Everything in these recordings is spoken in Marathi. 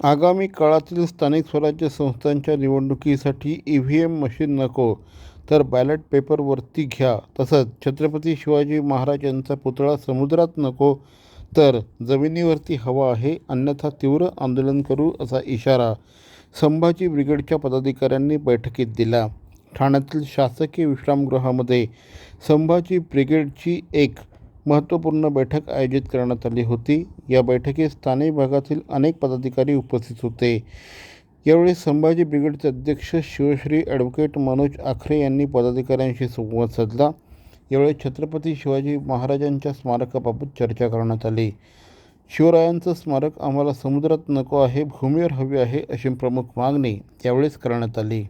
आगामी काळातील स्थानिक स्वराज्य संस्थांच्या निवडणुकीसाठी ई व्ही एम मशीन नको तर बॅलेट पेपरवरती घ्या. तसंच छत्रपती शिवाजी महाराज यांचा पुतळा समुद्रात नको तर जमिनीवरती हवा आहे अन्यथा तीव्र आंदोलन करू असा इशारा संभाजी ब्रिगेडच्या पदाधिकाऱ्यांनी बैठकीत दिला. ठाण्यातील शासकीय विश्रामगृहामध्ये संभाजी ब्रिगेडची एक महत्त्वपूर्ण बैठक आयोजित करण्यात आली होती. या बैठकीत स्थानिक भागातील अनेक पदाधिकारी उपस्थित होते. यावेळी संभाजी ब्रिगेडचे अध्यक्ष शिवश्री ॲडव्होकेट मनोज आखरे यांनी पदाधिकाऱ्यांशी संवाद साधला. यावेळी छत्रपती शिवाजी महाराजांच्या स्मारकाबाबत चर्चा करण्यात आली. शिवरायांचं स्मारक आम्हाला समुद्रात नको आहे भूमीवर हवी आहे अशी प्रमुख मागणी यावेळीच करण्यात आली.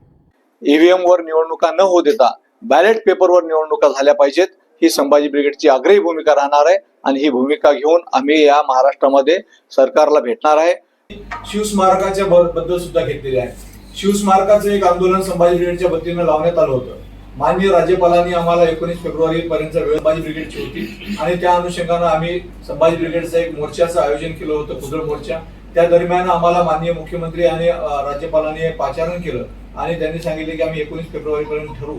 ईव्हीएम वर निवडणुका न होऊ देता बॅलेट पेपरवर निवडणुका झाल्या पाहिजेत. ही संभाजी ब्रिगेडची आग्रही भूमिका राहणार आहे आणि ही भूमिका घेऊन आम्ही या महाराष्ट्रामध्ये सरकारला भेटणार आहे. शिवस्मारकाच्या बद्दल सुद्धा घेतलेले आहे. शिवस्मारकाचं एक आंदोलन संभाजी ब्रिगेडच्या वतीनं लावण्यात आलं होतं. माननीय राज्यपालांनी आम्हाला एकोणीस फेब्रुवारी पर्यंत वेळ संभाजी ब्रिगेडची होती आणि त्या अनुषंगानं आम्ही संभाजी ब्रिगेडचं एक मोर्चाचं आयोजन केलं होतं कुदळ मोर्चा. त्या दरम्यान आम्हाला माननीय मुख्यमंत्री आणि राज्यपालांनी पाचारण केलं आणि त्यांनी सांगितले की आम्ही एकोणीस फेब्रुवारी पर्यंत ठरवू.